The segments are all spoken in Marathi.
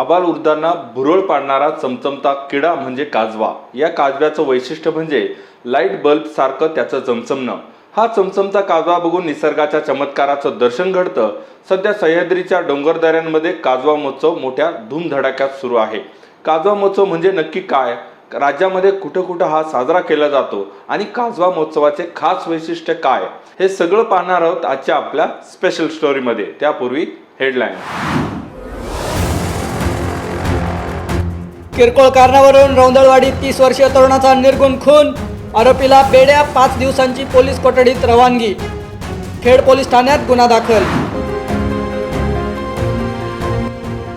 आबाल उर्दांना भुरळ पाडणारा चमचमता किडा म्हणजे काजवा. या काजव्याचं वैशिष्ट्य म्हणजे लाइट बल्ब सारखं त्याचं चमचमणं. हा चमचमता काजवा बघून निसर्गाच्या चमत्काराचं दर्शन घडतं. सध्या सह्याद्रीच्या डोंगरदऱ्यांमध्ये काजवा महोत्सव मोठ्या धूमधडाक्यात सुरू आहे. काजवा महोत्सव म्हणजे नक्की काय? राज्यामध्ये कुठं कुठं हा साजरा केला जातो? आणि काजवा महोत्सवाचे खास वैशिष्ट्य काय? हे सगळं पाहणार आहोत आजच्या आपल्या स्पेशल स्टोरीमध्ये त्यापूर्वी हेडलाईन किरकोळ कारणावरून रौंदळवाडीत तीस वर्षीय तरुणाचा निर्गुण खून आरोपीला बेड्या पाच दिवसांची पोलीस कोठडीत रवानगी. खेड पोलीस ठाण्यात गुन्हा दाखल.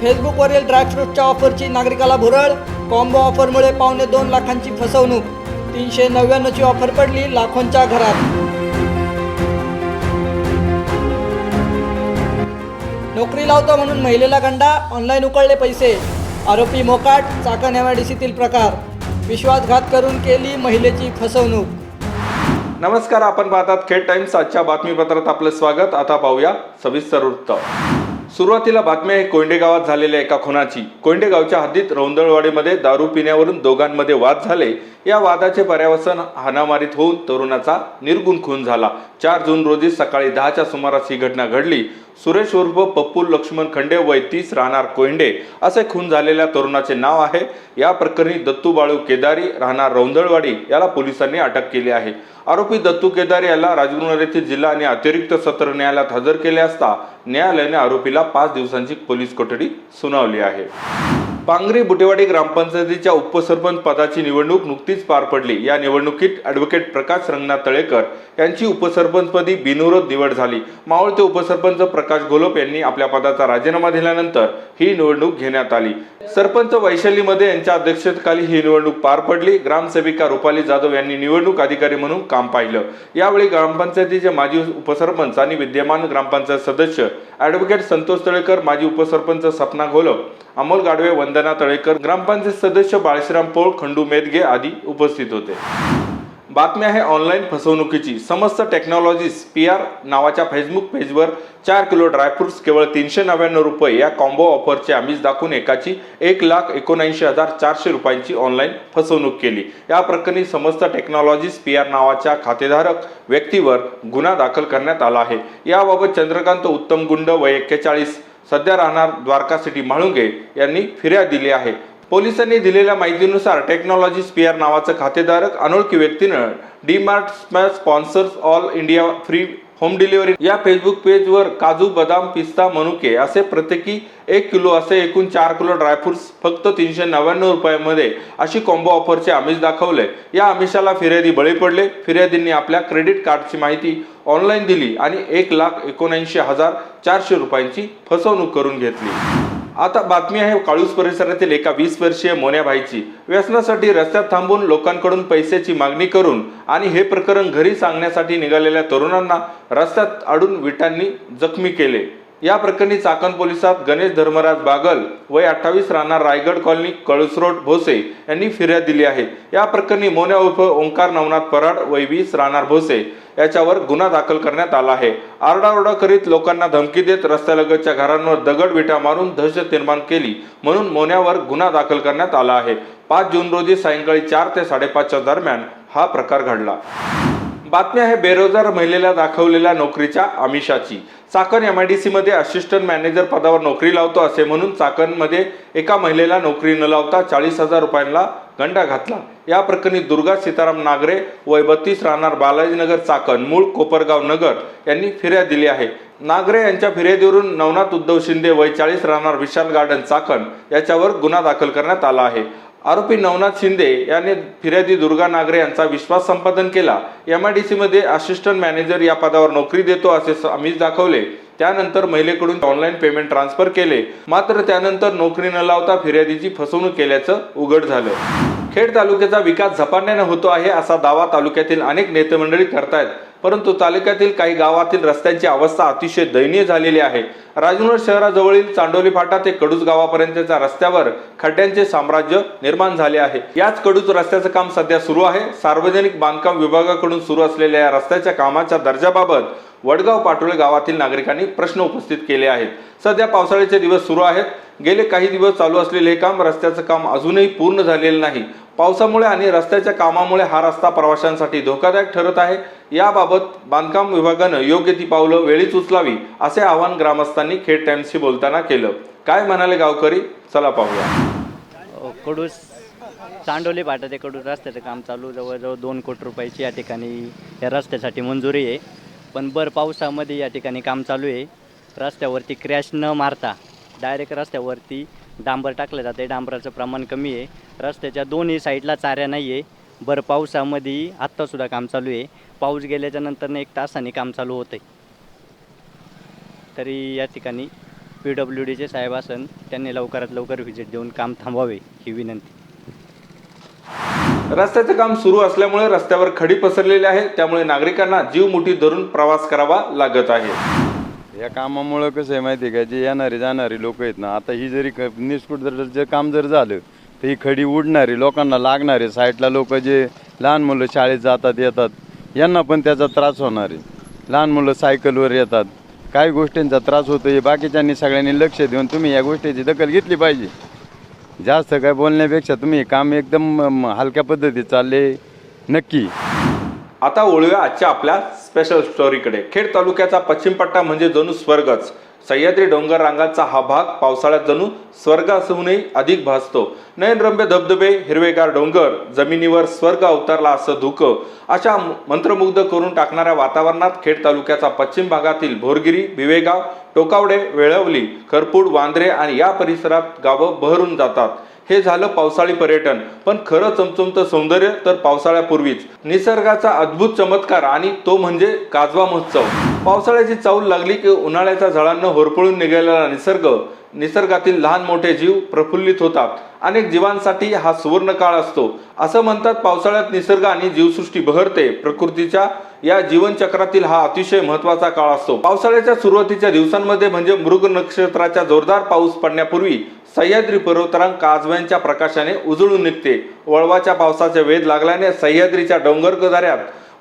फेसबुकवरील ड्रायफ्रूटच्या ऑफरची नागरिकाला भुरळ कॉम्बो ऑफरमुळे पावणे दोन लाखांची फसवणूक. तीनशे नव्याण्णवची ऑफर पडली लाखोंच्या घरात. नोकरी लावतो म्हणून महिलेला गंडा ऑनलाईन उकळले पैसे. आरोपी मोकाट चाकण एमआयडीसीतील प्रकार. विश्वासघात करून केली महिलेची फसवणूक. नमस्कार आपण पाहतात खेड टाइम्स. आजच्या बातमीपत्रात आपलं स्वागत. आता पाहूया सविस्तर वृत्त. सुरुवातीला बातमी आहे कोयंडे गावात झालेल्या एका खुनाची. कोयंडे गावच्या हद्दीत रौंदळवाडीमध्ये दारू पिण्यावरून दोघांमध्ये वाद झाले. या वादाचे पर्यावसन हाणामारीत होऊन तरुणाचा निर्गुण खून झाला. चार जून रोजी सकाळी दहाच्या सुमारास ही घटना घडली. सुरेश उर्फ पप्पू लक्ष्मण खंडे वय तीस राहणार कोयंडे असे खून झालेल्या तरुणाचे नाव आहे. या प्रकरणी दत्तू बाळू केदारी राहणार रौंदळवाडी याला पोलिसांनी अटक केली आहे. आरोपी दत्तू केदारी याला राजगुरुनगर येथील जिल्हा आणि अतिरिक्त सत्र न्यायालयात हजर केले असता न्यायालयाने आरोपीला पाच दिवसांची पोलीस कोठडी सुनावली आहे. पांगरी बुटेवाडी ग्रामपंचायतीच्या उपसरपंच पदाची निवडणूक नुकतीच पार पडली. या निवडणुकीत ॲडव्होकेट प्रकाश रंगनाथ तळेकर यांची उपसरपंचपदी बिनविरोध निवड झाली. मावळते उपसरपंच प्रकाश घोलप यांनी आपल्या पदाचा राजीनामा दिल्यानंतर ही निवडणूक घेण्यात आली. सरपंच वैशालीमध्ये यांच्या अध्यक्षतेखाली ही निवडणूक पार पडली. ग्रामसेविका रुपाली जाधव यांनी निवडणूक अधिकारी म्हणून काम पाहिलं. यावेळी ग्रामपंचायतीचे माजी उपसरपंच आणि विद्यमान ग्रामपंचायत सदस्य ॲडव्होकेट संतोष तळेकर माजी उपसरपंच सपना घोलप अमोल गाडवे वंदना तळेकर ग्रामपंचायत सदस्य बाळश्राम पोळ खंडू मेदगे आदी उपस्थित होते. बातमी आहे ऑनलाईन फसवणुकीची. समस्त टेक्नॉलॉजीज पी आर नावाच्या फेसबुक पेजवर चार किलो ड्रायफ्रुट्स केवळ तीनशे नव्याण्णव रुपये या कॉम्बो ऑफरचे आमिष दाखवून एकाची एक लाख एकोणऐंशी हजार चारशे रुपयांची ऑनलाईन फसवणूक केली. या प्रकरणी समस्त टेक्नॉलॉजीज पी आर नावाच्या खातेधारक व्यक्तीवर गुन्हा दाखल करण्यात आला आहे. याबाबत चंद्रकांत उत्तम गुंड वय एक्केचाळीस सध्या राहणार द्वारका सिटी म्हाळुंगे यांनी फिर्याद दिली आहे. पोलिसांनी दिलेल्या माहितीनुसार टेक्नॉलॉजी स्पियर नावाचं खातेधारक अनोळखी व्यक्तीनं DMart sponsors all India free home delivery या फेसबुक पेजवर काजू बदाम पिस्ता मनुके असे प्रत्येकी एक किलो असे एकूण चार किलो ड्रायफ्रुट्स फक्त तीनशे नव्याण्णव रुपयामध्ये अशी कॉम्बो ऑफरचे आमिष दाखवले. या आमिषाला फिर्यादी बळी पडले. फिर्यादींनी आपल्या क्रेडिट कार्डची माहिती ऑनलाईन दिली आणि एक लाख एकोणऐंशी हजार चारशे रुपयांची फसवणूक करून घेतली. आता बातमी आहे काळूस परिसरातील एका वीस वर्षीय मोन्याबाईची. व्यसनासाठी रस्त्यात थांबून लोकांकडून पैशाची मागणी करून आणि हे प्रकरण घरी सांगण्यासाठी निघालेल्या तरुणांना रस्त्यात अडून विटांनी जखमी केले. या प्रकरणी चाकण पोलिसात गणेश धर्मराज बागल वय अठ्ठावीस राहणार रायगड कॉलनी कळसरोड भोसे यांनी फिर्याद दिली आहे. या प्रकरणी मोन्या उर्फ ओंकार नवनाथ पराड वय वीस राहणार भोसे याच्यावर गुन्हा दाखल करण्यात आला आहे. आरडाओरडा करीत लोकांना धमकी देत रस्त्यालगतच्या घरांवर दगड विटा मारून दहशत निर्माण केली म्हणून मोन्यावर गुन्हा दाखल करण्यात आला आहे. पाच जून रोजी सायंकाळी चार ते साडेपाचच्या दरम्यान हा प्रकार घडला. बातमी आहे बेरोजगार महिलेला दाखवलेल्या नोकरीच्या आमिषाची. चाकण एम आय डी सीमध्ये असिस्टंट मॅनेजर पदावर नोकरी लावतो असे म्हणून चाकणमध्ये एका महिलेला नोकरी न लावता चाळीस हजार रुपयांना गंडा घातला. या प्रकरणी दुर्गा सीताराम नागरे वय बत्तीस राहणार बालाजीनगर चाकण मूळ कोपरगाव नगर यांनी फिर्याद दिली आहे. नागरे यांच्या फिर्यादीवरून नवनाथ उद्धव शिंदे वय चाळीस राहणार विशाल गार्डन चाकण याच्यावर गुन्हा दाखल करण्यात आला आहे. आरोपी नवनाथ शिंदे याने फिर्यादी दुर्गा नागरे यांचा विश्वास संपादन केला. एम आय डी सीमध्ये असिस्टंट मॅनेजर या पदावर नोकरी देतो असे आमिष दाखवले. त्यानंतर महिलेकडून ऑनलाईन पेमेंट ट्रान्सफर केले. मात्र त्यानंतर नोकरी न लावता फिर्यादीची फसवणूक केल्याचं उघड झालं. खेड तालुक्याचा विकास झपाट्याने होतो आहे असा दावा तालुक्यातील अनेक नेतेमंडळी करतायत. परंतु तालुक्यातील काही गावातील रस्त्यांची अवस्था अतिशय दयनीय झालेली आहे. राजनगर शहराजवळील चांडोली फाटा ते कडूस गावापर्यंतच्या रस्त्यावर खड्ड्यांचे साम्राज्य निर्माण झाले आहे. याच कडूस रस्त्याचं काम सध्या सुरू आहे. सार्वजनिक बांधकाम विभागाकडून सुरू असलेल्या या रस्त्याच्या कामाच्या दर्जाबाबत वडगाव पाटोळे गावातील नागरिकांनी प्रश्न उपस्थित केले आहेत. सध्या पावसाळ्याचे दिवस सुरू आहेत. गेले काही दिवस चालू असलेले हे काम रस्त्याचं काम अजूनही पूर्ण झालेलं नाही. पावसामुळे आणि रस्त्याच्या कामामुळे हा रस्ता प्रवाशांसाठी धोकादायक ठरत आहे. याबाबत बांधकाम विभागानं योग्य ती पावलं वेळीच उचलावी असे आवाहन ग्रामस्थांनी खेड टाइम्सशी बोलताना केलं. काय म्हणाले गावकरी? चला पाहूया. कडूस चांडोली फाटा ते कडूस रस्त्याचं काम चालू जवळजवळ दोन कोटी रुपयाची या ठिकाणी या रस्त्यासाठी मंजुरी आहे. पण भर पावसामध्ये या ठिकाणी काम चालू आहे. रस्त्यावरती क्रॅश न मारता डायरेक्ट रस्त्यावरती डांबर टाकलं जाते डांबराचं प्रमाण कमी आहे. रस्त्याच्या दोन्ही साईडला चाऱ्या नाही आहे भर पावसामध्ये आत्तासुद्धा काम चालू आहे. पाऊस गेल्याच्या नंतरनं एक तासाने काम चालू होतं आहे तरी या ठिकाणी पी डब्ल्यू डीचे साहेब असन त्यांनी लवकरात लवकर व्हिजिट देऊन काम थांबवावे ही विनंती. रस्त्याचे काम सुरू असल्यामुळे रस्त्यावर खडी पसरलेली आहे त्यामुळे नागरिकांना जीव मुठी धरून प्रवास करावा लागत आहे. या कामामुळं कसं आहे माहिती आहे का? जे येणारे जाणारे लोक आहेत ना आता ही जरी क- निष्कुट जर काम जर झालं तर ही खडी उडणारी लोकांना लागणारे साईडला लोक जे लहान मुलं शाळेत जातात येतात यांना पण त्याचा त्रास होणार आहे. लहान मुलं सायकलवर येतात. काही गोष्टींचा त्रास होतो हे बाकीच्यांनी सगळ्यांनी लक्ष देऊन तुम्ही या गोष्टीची दखल घेतली पाहिजे. जास्त काय बोलण्यापेक्षा तुम्ही काम एकदम हलक्या पद्धतीत चालले. नक्की. आता वळूया आजच्या आपल्या स्पेशल स्टोरीकडे खेड तालुक्याचा पश्चिम पट्टा म्हणजे जणू स्वर्गच. सह्याद्री डोंगर रांगाचा हा भाग पावसाळ्यात जणू स्वर्गासहूनही अधिक भासतो. नयनरम्य धबधबे हिरवेगार डोंगर जमिनीवर स्वर्ग अवतरला असं धुकं अशा मंत्रमुग्ध करून टाकणाऱ्या वातावरणात खेड तालुक्याचा पश्चिम भागातील भोरगिरी भिवेगाव टोकावडे वेळवली खरपूड वांद्रे आणि या परिसरात गावं बहरून जातात. हे झालं पावसाळी पर्यटन. पण खरं चमचमतं सौंदर्य तर पावसाळ्यापूर्वीच. निसर्गाचा अद्भुत चमत्कार आणि तो म्हणजे काजवा महोत्सव. पावसाळ्याची चाऊल लागली की उन्हाळ्याच्या झाडांना होरपळून निघालेला निसर्ग. निसर्गातील लहान मोठे जीव प्रफुल्लित होतात. अनेक जीवांसाठी हा सुवर्ण काळ असतो. असं म्हणतात पावसाळ्यात निसर्ग आणि जीवसृष्टी बहरते. प्रकृतीच्या या जीवनचक्रातील हा अतिशय महत्त्वाचा काळ असतो. पावसाळ्याच्या सुरुवातीच्या दिवसांमध्ये म्हणजे मृग नक्षत्राच्या जोरदार पाऊस पडण्यापूर्वी सह्याद्री पर्वतरांग काजव्यांच्या प्रकाशाने उजळून निघते. वळवाच्या पावसाचे वेध लागल्याने सह्याद्रीच्या डोंगर गजाऱ्यात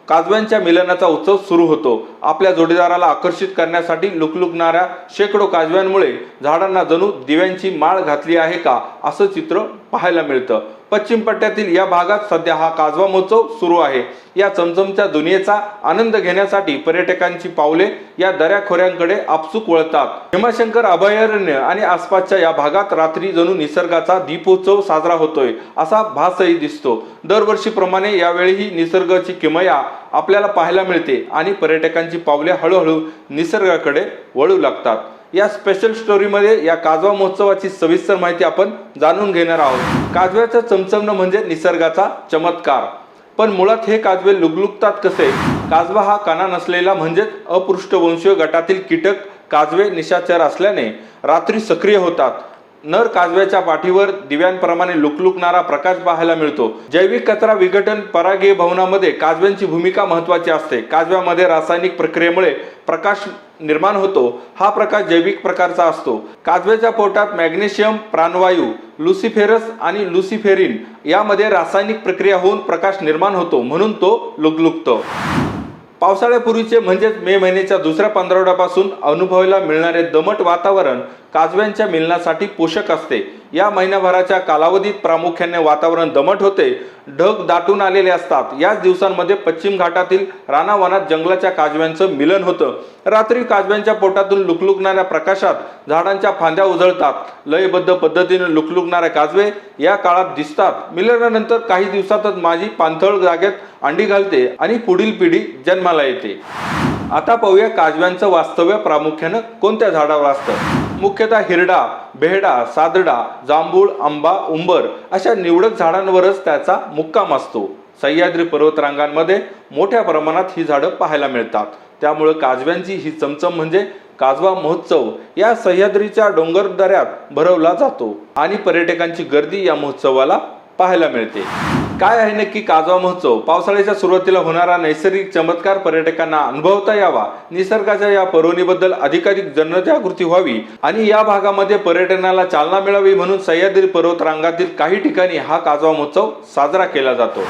काजव्यांच्या मिलनाचा उत्सव सुरू होतो. आपल्या जोडीदाराला आकर्षित करण्यासाठी लुकलुकणाऱ्या शेकडो काजव्यांमुळे झाडांना जणू दिव्यांची माळ घातली आहे का असं चित्र पाहायला मिळतं. पश्चिम पट्ट्यातील या भागात सध्या हा काजवा महोत्सव सुरू आहे. या चमचमच्या दुनियेचा आनंद घेण्यासाठी पर्यटकांची पावले या दऱ्याखोऱ्यांकडे आपसूक वळतात. भीमाशंकर अभयारण्य आणि आसपासच्या या भागात रात्री जणू निसर्गाचा दीपोत्सव साजरा होतोय असा भासही दिसतो. दरवर्षीप्रमाणे यावेळीही निसर्गाची किमया आपल्याला पाहायला मिळते आणि पर्यटकांची पावले हळूहळू निसर्गाकडे वळू लागतात. या स्पेशल स्टोरीमध्ये या काजवा महोत्सवाची सविस्तर माहिती आपण जाणून घेणार आहोत. काजव्याचं चमचमणं म्हणजे निसर्गाचा चमत्कार. पण मुळात हे काजवे लुगलुगतात कसे? काजवा हा काना नसलेला म्हणजेच अपृष्ठवंशीय गटातील कीटक काजवे निशाचर असल्याने रात्री सक्रिय होतात. नर काजव्याच्या पाठीवर दिव्यांप्रमाणे लुकलुकणारा प्रकाश पाहायला मिळतो. जैविक कचरा विघटन परागीय भवनामध्ये काजव्यांची भूमिका महत्वाची असते. काजव्यामध्ये रासायनिक प्रक्रियेमुळे प्रकाश निर्माण होतो. हा प्रकाश जैविक प्रकारचा असतो. काजव्याच्या पोटात मॅग्नेशियम प्राणवायू लुसिफेरस आणि लुसिफेरिन यामध्ये रासायनिक प्रक्रिया होऊन प्रकाश निर्माण होतो म्हणून तो लुकलुकतो. पावसाळ्यापूर्वीचे म्हणजेच मे महिन्याच्या दुसऱ्या पंधरवड्यापासून अनुभवायला मिळणारे दमट वातावरण काजव्यांच्या मिलनासाठी पोषक असते. या महिन्याभराच्या कालावधीत प्रामुख्याने वातावरण दमट होते. ढग दाटून आलेले असतात. याच दिवसांमध्ये पश्चिम घाटातील रानावनात जंगलाच्या काजव्यांचं मिलन होतं. रात्री काजव्यांच्या पोटातून लुकलुकणाऱ्या प्रकाशात झाडांच्या फांद्या उजळतात. लयबद्ध पद्धतीने लुकलुकणाऱ्या काजवे या काळात दिसतात. मिलनानंतर काही दिवसातच माझी पाणथळ जागेत अंडी घालते आणि पुढील पिढी जन्माला येते. आता पाहूया काजव्यांचं वास्तव्य प्रामुख्यानं कोणत्या झाडावर असतं? मुख्यतः हिरडा बेहडा सादडा जांभूळ आंबा उंबर अशा निवडक झाडांवरच त्याचा मुक्काम असतो. सह्याद्री पर्वतरांगांमध्ये मोठ्या प्रमाणात ही झाडं पाहायला मिळतात. त्यामुळे काजव्यांची ही चमचम म्हणजे काजवा महोत्सव या सह्याद्रीच्या डोंगर दऱ्यात भरवला जातो. आणि पर्यटकांची गर्दी या महोत्सवाला पाहायला मिळते. काय आहे नक्की काजवा महोत्सव? पावसाळ्याच्या सुरुवातीला होणारा नैसर्गिक चमत्कार पर्यटकांना अनुभवता यावा. निसर्गाच्या या पर्वणीबद्दल अधिकाधिक जनजागृती व्हावी आणि या भागामध्ये पर्यटनाला चालना मिळावी म्हणून सह्याद्री पर्वत रांगातील काही ठिकाणी हा काजवा महोत्सव साजरा केला जातो.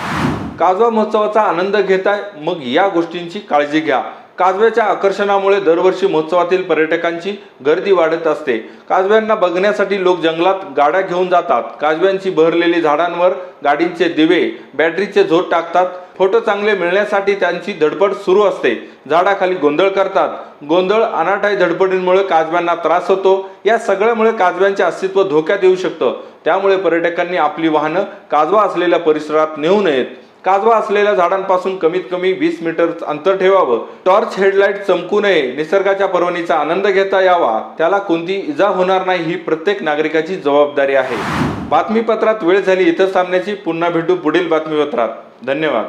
काजवा महोत्सवाचा आनंद घेताय मग या गोष्टींची काळजी घ्या. काजव्याच्या आकर्षणामुळे दरवर्षी महोत्सवातील पर्यटकांची गर्दी वाढत असते. काजव्यांना बघण्यासाठी लोक जंगलात गाड्या घेऊन जातात. काजव्यांची बहरलेली झाडांवर गाडींचे दिवे बॅटरीचे झोत टाकतात. फोटो चांगले मिळण्यासाठी त्यांची धडपड सुरू असते. झाडाखाली गोंधळ करतात. गोंधळ अनाठाई धडपडींमुळे काजव्यांना त्रास होतो. या सगळ्यामुळे काजव्यांचे अस्तित्व धोक्यात येऊ शकतं. त्यामुळे पर्यटकांनी आपली वाहनं काजवा असलेल्या परिसरात नेऊ नयेत. काजवा असलेल्या झाडांपासून कमीत कमी वीस मीटर अंतर ठेवावं. टॉर्च हेडलाईट चमकू नये निसर्गाच्या पर्वणीचा आनंद घेता यावा. त्याला कोणती इजा होणार नाही ही प्रत्येक नागरिकाची जबाबदारी आहे. बातमीपत्रात वेळ झाली इथं सामन्याची पुन्हा भेटू पुढील बातमीपत्रात. धन्यवाद.